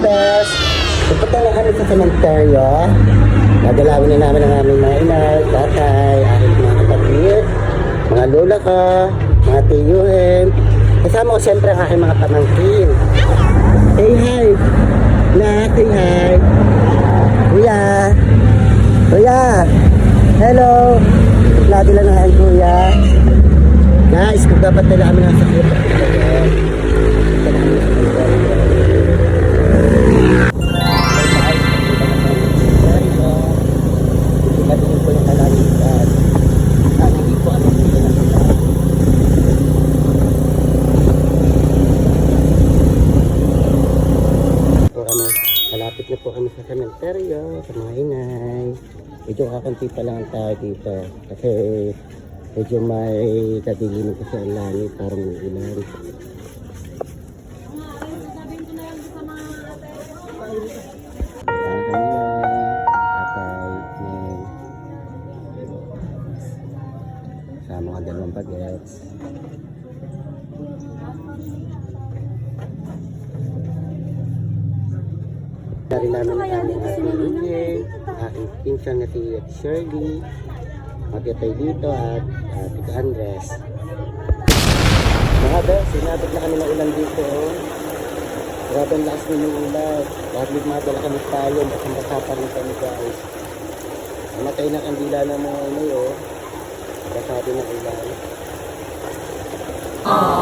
Bes, pupunta na kami sa sementeryo. Nadalawin na namin ang aming mga inay, tatay, aking mga kapatid, mga lola ko, mga tiyuhin. Kasama ko siyempre ang aking mga pamangkin. Say hi! Na, say hi! Kuya! Kuya! Hello! Lagi lang ang kuya. Guys, kung dapat nila kami nasa sakit. Malapit na po kami sa sementeryo, sa mga inay. Medyo kakunti pa lang tayo dito. Kasi medyo may kadilim kasi ang langit, parang ulan. Kasama ka dalawang bagets. Dari namin ang aming ating aking pinsan na si Shirley, magkatay dito at uh, Andres. Mga bes, sinabot na kami ng ulan dito. Oh. Grabe ang lakas ng ulan. Lahat nagmadala kami tayo, basang basa pa rin kami guys. Namatay na kandila ng mga inay oh. Basado ng ulan. Dito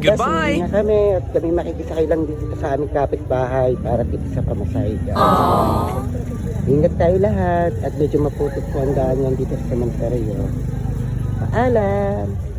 Goodbye! na kami at kami makikisakay lang dito sa aming kapitbahay para dito sa pamasahe. Ingat tayo lahat at medyo maputot po ang daan yan dito sa Sementeryo. Paalam!